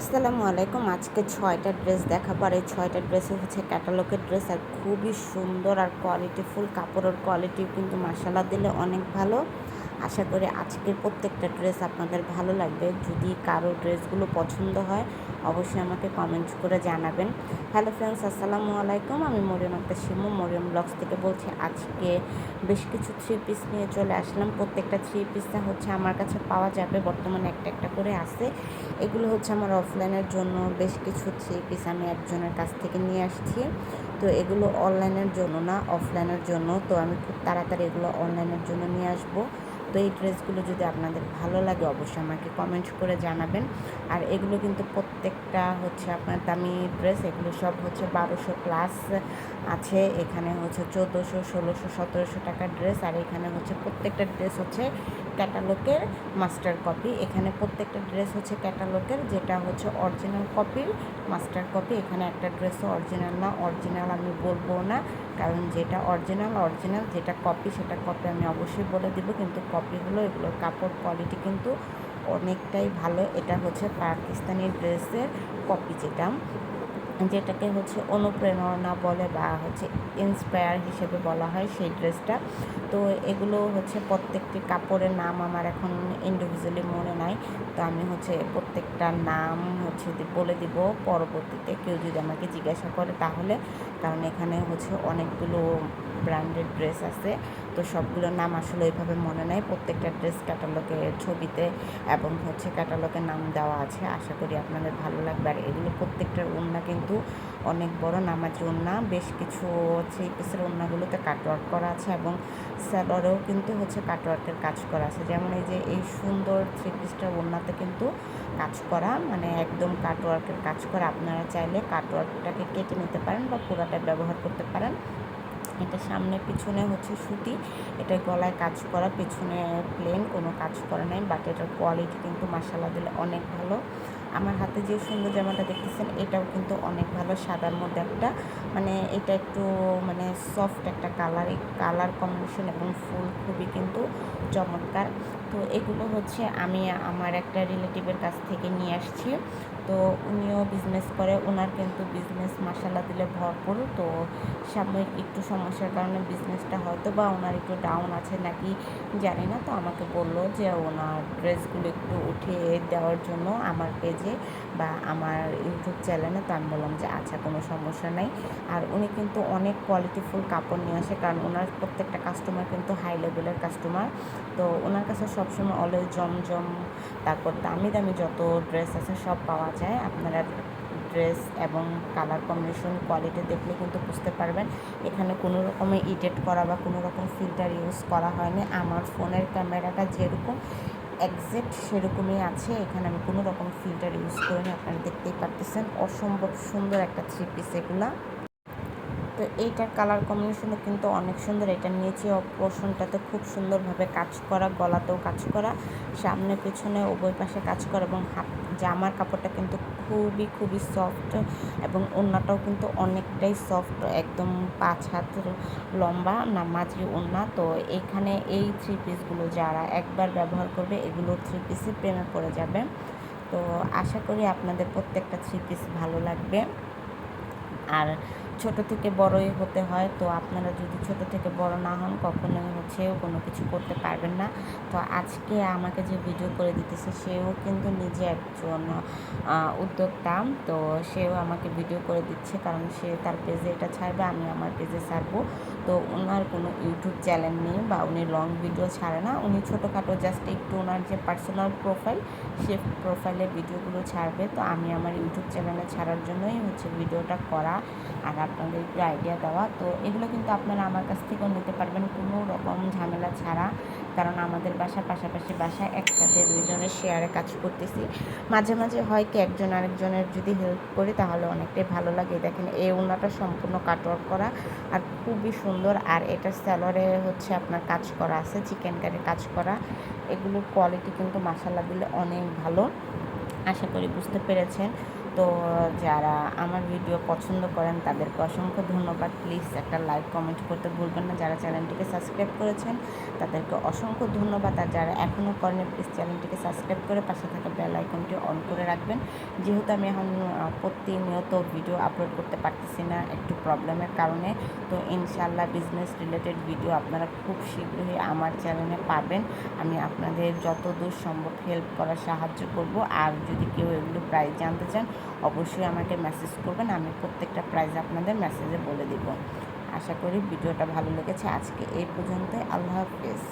আসসালামু আলাইকুম। আজকে ছয়টা ড্রেস দেখাবার এই ছয়টা ড্রেস হচ্ছে ক্যাটালগের ড্রেস আর খুবই সুন্দর আর কোয়ালিটিফুল কাপড়ের কোয়ালিটি কিন্তু মশালা দিলে অনেক ভালো। আশা করি আজকের প্রত্যেকটা ড্রেস আপনাদের ভালো লাগবে। যদি কারও ড্রেসগুলো পছন্দ হয়, অবশ্যই আমাকে কমেন্ট করে জানাবেন। হ্যালো ফ্রেন্ডস আসসালামু আলাইকুম। আমি মরিয়ম একটা শিমু, মরিয়ম ব্লগস থেকে বলছি আজকে বেশ কিছু থ্রি পিস নিয়ে চলে আসলাম। প্রত্যেকটা থ্রি পিসটা হচ্ছে আমার কাছে পাওয়া যাবে। বর্তমানে একটা একটা করে আছে। এগুলো হচ্ছে আমার অফলাইনের জন্য বেশ কিছু থ্রি পিস আমি একজনের কাছ থেকে নিয়ে আসছি। তো এগুলো অনলাইনের জন্য না অফলাইনের জন্য। তো আমি খুব তাড়াতাড়ি এগুলো অনলাইনের জন্য নিয়ে আসব। তো এই ড্রেসগুলো যদি আপনাদের ভালো লাগে, অবশ্যই আমাকে কমেন্ট করে জানাবেন। আর এগুলো কিন্তু প্রত্যেকটা হচ্ছে আপনার দামি ড্রেস, এগুলো সব হচ্ছে বারোশো প্লাস আছে। এখানে হচ্ছে চোদ্দোশো, ষোলোশো, সতেরোশো টাকার ড্রেস। আর এখানে হচ্ছে প্রত্যেকটা ড্রেস হচ্ছে ক্যাটালগের মাস্টার কপি। এখানে প্রত্যেকটা ড্রেস হচ্ছে ক্যাটালগের, যেটা হচ্ছে অরিজিনাল কপির মাস্টার কপি। এখানে একটা ড্রেসও অরিজিনাল না, অরিজিনাল আমি বলব না, কারণ যেটা অরিজিনাল অরিজিনাল যেটা কপি, সেটা কপি আমি অবশ্যই বলে দিব, কিন্তু কপিগুলো এগুলোর কাপড় কোয়ালিটি কিন্তু অনেকটাই ভালো। এটা হচ্ছে পাকিস্তানি ড্রেসের কপি যেটা। যেটাকে হচ্ছে অনুপ্রেরণা বলে বা হচ্ছে ইন্সপায়ার হিসেবে বলা হয় সেই ড্রেসটা। তো এগুলো হচ্ছে প্রত্যেকটি কাপড়ের নাম আমার এখন ইন্ডিভিজুয়ালি মনে নাই। তো আমি হচ্ছে প্রত্যেকটা নাম হচ্ছে বলে দিব পরবর্তীতে কেউ যদি আমাকে জিজ্ঞাসা করে তাহলে। কারণ এখানে হচ্ছে অনেকগুলো ব্র্যান্ডেড ড্রেস আছে। তো সবগুলোর নাম আসলে ওইভাবে মনে নাই। প্রত্যেকটা ড্রেস ক্যাটালগের ছবিতে এবং হচ্ছে ক্যাটালগের নাম দেওয়া আছে। আশা করি আপনাদের ভালো লাগবে। আর এগুলো প্রত্যেকটার ওড়না কিন্তু অনেক বড় নামাজি ওড়না। বেশ কিছু হচ্ছে পিসের ওড়নাগুলোতে কাটওয়ার্ক করা আছে এবং স্যালোয়ারেও কিন্তু হচ্ছে কাটওয়ার্কের কাজ করা আছে। যেমন এই যে এই সুন্দর থ্রি পিসটার ওড়নাতে কিন্তু কাজ করা মানে একদম কাটওয়ার্কের কাজ করা। আপনারা চাইলে কাটওয়ার্কটাকে কেটে নিতে পারেন বা পুরাটা ব্যবহার করতে পারেন। এটা সামনে পিছনে হচ্ছে সুতি। এটা গলায় কাজ করা, পেছনে প্লেন কোনো কাজ করা নাই বাট এটার কোয়ালিটি কিন্তু মাসালা দিলে অনেক ভালো। আমার হাতে যে সুন্দর জামাটা দেখতেছেন, এটাও কিন্তু অনেক ভালো সাদার মধ্যে একটা। মানে এটা একটু মানে সফট একটা কালার এই কালার কম্বিনেশন এবং ফুল খুবই কিন্তু চমৎকার। তো এগুলো হচ্ছে আমি আমার একটা রিলেটিভের কাছ থেকে নিয়ে আসছি। তো উনিও বিজনেস করে ওনার কিন্তু বিজনেস মাসালা দিলে ভরপুর। তো সাময়িক একটু সমস্যার কারণে বিজনেসটা হয়তো বা ওনার একটু ডাউন আছে নাকি জানি না। তো আমাকে বলল যে ওনার ড্রেসগুলো একটু উঠিয়ে দেওয়ার জন্য আমার পেজে বা আমার ইউটিউব চ্যানেলে তো আমি বললাম যে আচ্ছা কোনো সমস্যা নাই। আর উনি কিন্তু অনেক কোয়ালিটিফুল কাপড় নিয়ে আসে, কারণ ওনার প্রত্যেকটা কাস্টমার কিন্তু হাই লেভেলের কাস্টমার তো ওনার কাছে সবসময় অলওয়েজ জমজম, তারপর দামি দামি যত ড্রেস আছে সব পাওয়া যায়, আপনারা ড্রেস এবং কালার কম্বিনেশন কোয়ালিটি দেখলে কিন্তু বুঝতে পারবেন। এখানে কোনো রকমের ইডিট করা বা কোনো রকম ফিল্টার ইউজ করা হয়নি। আমার ফোনের ক্যামেরাটা যেরকম একজ্যাক্ট সেরকমই আছে। এখানে আমি কোনো রকম ফিল্টার ইউজ করিনি, আপনারা দেখতেই পারতেছেন। অসম্ভব সুন্দর একটা থ্রি পিস এগুলা। তো এইটার কালার কম্বিনেশনও কিন্তু অনেক সুন্দর। এটা নিচে পোর্শনটাতে খুব সুন্দরভাবে কাজ করা, গলাতেও কাজ করা, সামনে, পেছনে, উভয় পাশে কাজ করা এবং হাত জামার কাপড়টা কিন্তু খুবই খুবই সফট এবং ওড়নাটাও কিন্তু অনেকটাই সফট একদম পাঁচ হাত লম্বা নামাজি ওড়না তো এখানে এই থ্রি পিসগুলো যারা একবার ব্যবহার করবে, এগুলো থ্রি পিসই প্রেমে পড়ে যাবে। তো আশা করি আপনাদের প্রত্যেকটা থ্রি পিস ভালো লাগবে। আর ছোট থেকে বড়ই হতে হয়। তো আপনারা যদি ছোট থেকে বড় না হন কখনো হচ্ছে কোনো কিছু করতে পারবেন না। তো আজকে আমাকে যে ভিডিও করে দিতেছে, সেও কিন্তু নিজে একজন উদ্যোক্তা। তো সেও আমাকে ভিডিও করে দিচ্ছে, কারণ সে তার পেজে এটা ছাড়বে, আমি আমার পেজে ছাড়বো। তো ওনার কোনো ইউটিউব চ্যানেল নেই বা উনি লং ভিডিও ছাড়ে না। উনি ছোটোখাটো জাস্ট একটু ওনার যে পার্সোনাল প্রোফাইল সে প্রোফাইলে ভিডিওগুলো ছাড়বে। তো আমি আমার ইউটিউব চ্যানেলে ছাড়ার জন্যই হচ্ছে ভিডিওটা করা আর আপনাদের একটু আইডিয়া দেওয়া। তো এগুলো কিন্তু আপনারা আমার কাছ থেকেও নিতে পারবেন। কোনো রকম ঝামেলা ছাড়া। কারণ আমাদের বাসার পাশাপাশি বাসা একসাথে দুইজনের শেয়ারে কাজ করতেছি। মাঝে মাঝে হয় কি, একজন আরেকজনের যদি হেল্প করি তাহলে অনেকটাই ভালো লাগে। দেখেন এই ওনাটা সম্পূর্ণ কাটওয়ার্ক করা আর খুবই সুন্দর। আর এটার স্যালোরে হচ্ছে আপনার কাজ করা আছে চিকেন কারি কাজ করা। এগুলোর কোয়ালিটি কিন্তু মাসাল্লা দিলে অনেক ভালো। আশা করি বুঝতে পেরেছেন। তো, যারা আমার ভিডিও পছন্দ করেন, তাদেরকে অসংখ্য ধন্যবাদ। প্লিজ একটা লাইক, কমেন্ট করতে ভুলবেন না। যারা চ্যানেলটিকে সাবস্ক্রাইব করেছেন, তাদেরকে অসংখ্য ধন্যবাদ। আর যারা এখনও করেন প্লিজ চ্যানেলটিকে সাবস্ক্রাইব করে পাশে থাকা বেল আইকনটি অন করে রাখবেন। যেহেতু আমি এখন প্রতিনিয়ত ভিডিও আপলোড করতে পারতেছি না একটু প্রবলেমের কারণে, তো ইনশাল্লাহ বিজনেস রিলেটেড ভিডিও আপনারা খুব শীঘ্রই আমার চ্যানেলে পাবেন। আমি আপনাদের যত দূর সম্ভব হেল্প করার সাহায্য করব। আর যদি কেউ এগুলো প্রাইস জানতে চান অবশ্যই আমাকে মেসেজ করবেন, আমি প্রত্যেকটা প্রাইজ আপনাদের মেসেজে বলে দিব। আশা করি ভিডিওটা ভালো লেগেছে। আজকে এই পর্যন্ত আল্লাহ হাফেজ।